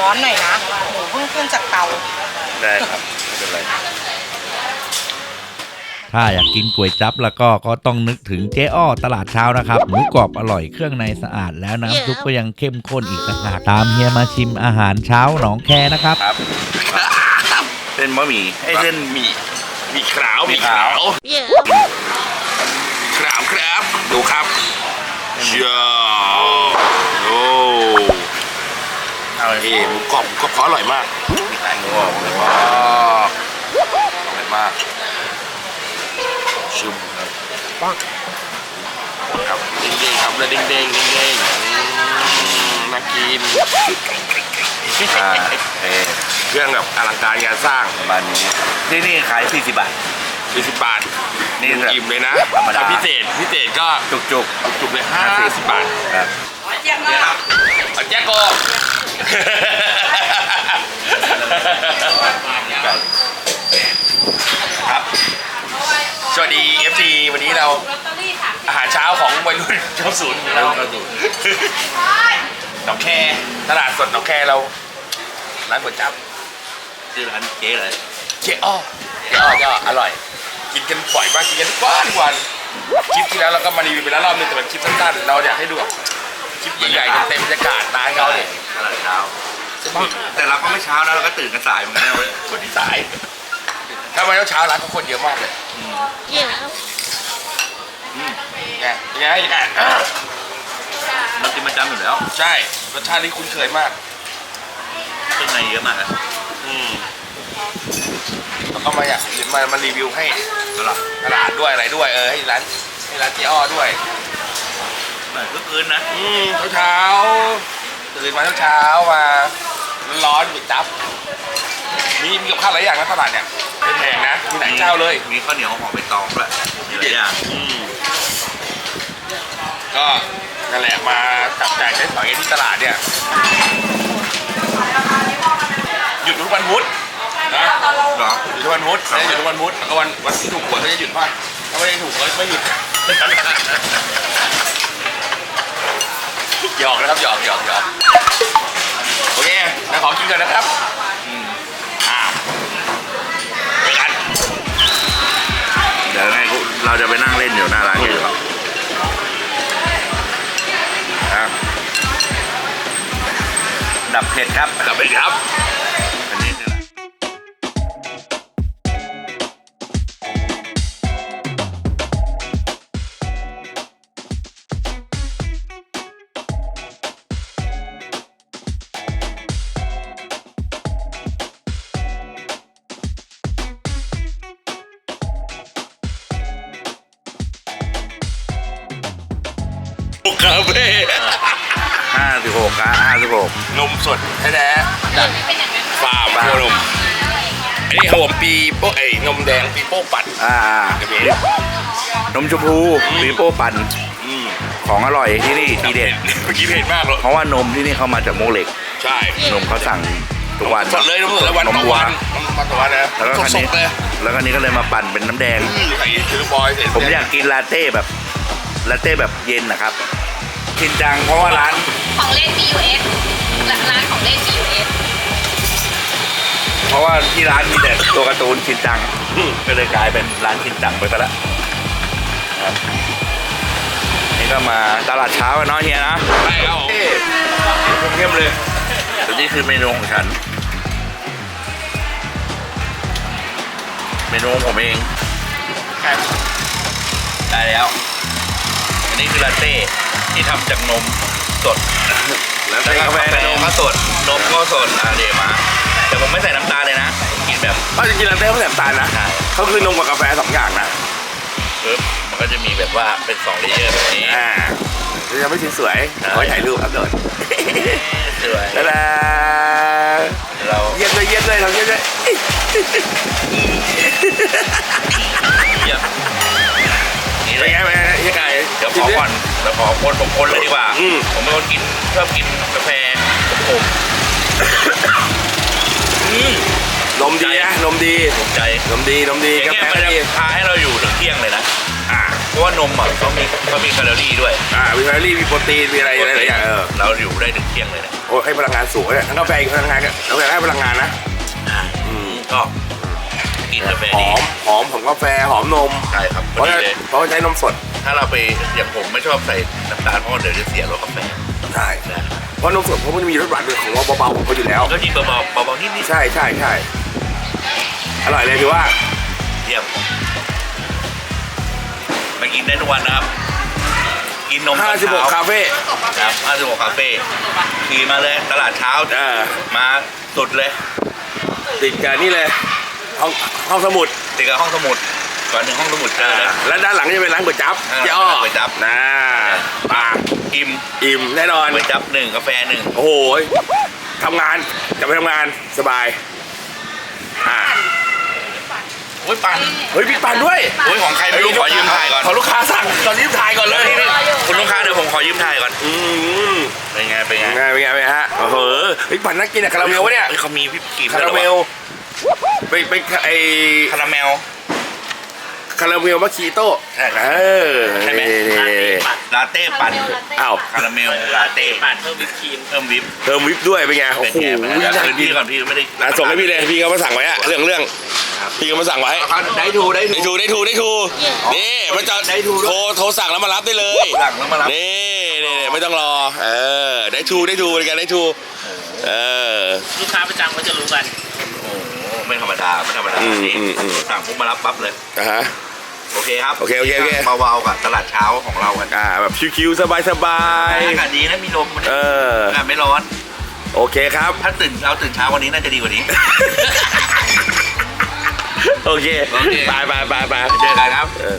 ร้อนหน่อยนะหมูเพิ่งขึ้นจากเตา ได้ครับไม่เป็นไรถ้าอยากกินก๋วยจั๊บแล้วก็ก็ต้องนึกถึงเจ๊อ้อตลาดเช้านะครับหมูกรอบอร่อยเครื่องในสะอาดแล้วน้ำซุปก็ยังเข้มข้นอีกต่างหากตามเฮียมาชิมอาหารเช้าหนองแคนะครับ เส้นบะหมี่ไอ้เส้นหมี่มีขาวมีมีขาขาววขาวครับดูครับเชียวโอ้ เอาเลยเอ๋หมูกรอบหมูกรอบเขาอร่อยมากมีไข่หมูกรอบเลยว้าวอร่อยมากชุบครับครับเด้งๆครับแล้วเด้งๆเด้งๆเด้งๆอืมน่ากินอ่าเออเครื่องแบบอลังการงานสร้างประมาณนี้ที่นี่ขาย 40 บาท 40 บาทนี่นี่แบบอิ่มเลยนะธรรมดาแต่พิเศษพิเศษก็จุกจุกจุกๆเลย50 บาทๆครับเนี่ยครับ เอาแจ็คโกครับ สวัสดี FT วันนี้เรา อาหารเช้าของวัยรุ่นเจ้าศูนย์ของเราหนองแคตลาดสดหนองแคเรา ร้านก๋วยจั๊บชื่อร้านเจ๊เลยเจ๊อ้อเจ๊อ้อก็อร่อย กินกันบ่อยมากกินกันทุกวันทุกวัน คลิปที่แล้วเราก็มารีวิวไปแล้วรอบนึงแต่เป็นคลิปสั้นๆ เราอยากให้ดูแบบคลิป ใหญ่ๆเต็มๆบรรยากาศร้านเขาเนี่ยตลาดเช้าแต่เราก็ไม่เช้านะเราก็ตื่นกันสายเหมือนกันนะเว้ยคนที่สายถ้ามาเช้าๆร้านเขาคนเยอะมากเลยเนี่ยยังไงยังไงอะเรากินประจำอยู่แล้ว ใช่รสชาติที่คุ้นเคยมากเครื่องในเยอะมากอะอืมแล้วก็มาอยากมามารีวิวให้ตลาดตลาดด้วยอะไรด้วยเออให้ร้านให้ร้านเจ๊อ้อด้วยเหมือนทุกคืนนะอืมเช้าๆตื่นมาเช้าๆมาร้อนๆก๋วยจั๊บมีมีกับข้าวหลายอย่างนะตลาดเนี่ยไม่แพงนะมีหลายเจ้าเลย มีข้าวเหนียวหอมใบตองด้วยมีหลายอย่างอืมก็นั่นแหละมาจับจ่ายใช้สอยกันที่ตลาดเนี่ยหยุดทุกวันพุธนะเหรอหยุดทุกวันพุธไม่ได้หยุดทุกวันพุธแล้วก็วันวันที่ถูกหวยเขาจะหยุดป่ะถ้าไม่ได้ถูกก็ไม่หยุด หยอกนะครับหยอกหยอกหยอกโอเคเดี๋ยวขอกินก่อนนะครับอืมอ้าไปกันเดี๋ยวไงกูเราจะไปนั่งเล่นอยู่หน้าร้านอยู่ครับดับเผ็ดครับดับเผ็ดครับ คาเฟ่ห้าสิบหกครับห้าสิบหกนมสดแท้ๆจากฟาร์มโคนมอันนี้ครับผมปีโป้เอ้ยนมแดงปีโป้ปัดอ่าเดี๋ยวนี้นมชมพูปีโป้ปั่นอืมของอร่อยที่นี่ทีเด็ดเมื่อกี้เผ็ดมากเลยเพราะว่านมที่นี่เขามาจากโมเหล็ก ใช่นมเขาสั่งทุกวันสดเลยนมสดเลยวันนมต่อวัววันนมวันต่อวันนะแล้วก็คันสนี้ดๆเลยแล้วก็นี้ก็เลยมาปั่นเป็นน้ำแดงอืมใส่ถือบอยเสร็จผมอยากกินลาเต้แบบ ลาเต้แบบเย็นนะครับกินจังเพราะว่าร้านของเล่น BUS ร้านของเล่น BUS เพราะว่าที่ร้านมีแต่ตัวการ์ตูนชินจัง ก็เลยกลายเป็นร้านชินจังไปซะแล้วครับนี่ก็มาตลาดเช้ากันเนาะเฮียนะใช่ครับผมเข้มๆเลยแต่นี่คือเมนูของฉัน เมนูของผมเองได้แล้ว อันนี้คือลาเต้ที่ทำจากนมสดแล้วแล้วก็กาแฟกาแฟนมก็สดนมก็สดอะเดี๋ยวมาแต่ผมไม่ใส่น้ำตาลเลยนะผมกินแบบเพราะจริงๆแล้วเต้เขาใส่น้ำตาลนะใช่เขาคือนมกับกาแฟสองอย่างนะปึ๊บมันก็จะมีแบบว่าเป็นสองเลเยอร์แบบนี้อ่าจะไม่สวยๆขอถ่ายรูปครับโดนสวยแล้วเราเยี่ยมเลยเยี่ยมเลยทำเยี่ยมเลยเยี่ อก่อนเดี๋ยวขอคนผมคนเลยดีกว่า อืม ผมเป็นคนกินชอบกินกาแฟผมนมดีนะนมดีถูกใจนมดีนมดีอย่างกาเงี้ยแฟมันจะดีพาให้เราอยู่ถึงเที่ยงเลยนะ อ่าราะว่านมอะเขามีเขามีแคลอรี่ด้วยอ่ามีแคลอรี่มีโปรตีนมีอะไรหลายๆอย่างเออเราอยู่ได้ถึงเที่ยงเลยนะโอ้ให้พลังงานสูงเนี่ยทั้งกาแฟอีกพลังงานก็กาแฟให้พลังงานนะอืมก็กินกาแฟหดีอมหอมของกาแฟหอมนมใช่ครับเพพอราะดีเลยเพราะว่าใช้นมสด ถ้าเราไปอย่างผมไม่ชอบใส่น้ำตาลเพราะว่าเดี๋ยวจะเสียรสกาแฟใช่นะเพราะนมสดเพราะมันจะมีรสหวานด้วยของเบาๆของเขาอยู่แล้ว ก็ดีเบาๆเบาๆนิดใช่ใช่ใช่อร่อยเลยถือว่าๆเยี่ยมมากินได้ทุกวันนะครับ กินนมตอนเช้า56คาเฟ่ ครับ56คาเฟ่ขี่มาเลยตลาดเช้าเออมาสุดเลยติดกันนี่เลยห้องห้องสมุดติดกับห้องสมุด ก่อนถึงห้องสมุดเจอเลย แล้วด้านหลังจะเป็นร้านก๋วยจั๊บอ่าเจ๊อ้อร้านก๋วยจั๊บ นะปลาอิ่มอิ่มแน่นอน ก๋วยจับหนึ่งกาแฟหนึ่งโอ้โหทำงานจะไปทำงานสบายอ่าโอ้ยปัน เฮ้ยพี่ปันด้วยโอ้ยของใครไม่รู้ขอยืมถ่ายก่อน ขอลูกค้าสั่งขอยืมถ่ายก่อนเลยคุณลูกค้าเดี๋ยวผมขอยืมถ่ายก่อน อืมเป็นไง เป็นไงเป็นไงเป็นไงเป็นไงฮะโอ้โหเฮ้ยปันน่ากินอะคาราเมลวะเนี่ยฮ้เขามีวิปครีมคาราเมลไปไปไอคาราเมล คาราเมลมาคีโต้ใช่เออใช่ไหมนี่ๆลาเต้ปั่นๆอ้าวคาราเมลลาเต้ปั่นเพิ่มวิปครีมเพิ่มวิปเพิ่มวิปด้วยเป็นไงโอ้เป็นโหไงเป็นไงน่าคืนกิพี่นก่อนพี่ไม่ได้อะส่งให้พี่เลยพี่เขามาสั่งไว้อะเรื่องเรื่องพี่เขามาสั่งไว้ได้ทูได้ได้ทูทูได้ทูได้ทูนี่มันจะได้ทูด้วย โทรโทรสั่งแล้วมารับได้เลยหลังแล้วมารับ นี่นี่นี่ไม่ต้องรอ เออได้ทูได้ทูบริการได้ทูเออ ลูกค้าประจำเขาจะรู้กัน โอ้โหไม่ธรรมดาไม่ธรรมดาอืมนี่อืมอืม สั่งปุ๊บมารับปั๊บเลย นะฮะ โอเคครับโอเคโอเคโอเค เบาๆกับตลาดเช้าของเรากันอ่าแบบชิวๆสบายสบายอากาศดีนะมีลมวันเอนี้อ อากาศไม่ร้อน โอเคครับ ถ้าตื่นเราตื่นเช้าวันนี้น่าจะดีกว่านี้ โอเคโอเค ไปไปไปไป เจอกันครับ เออ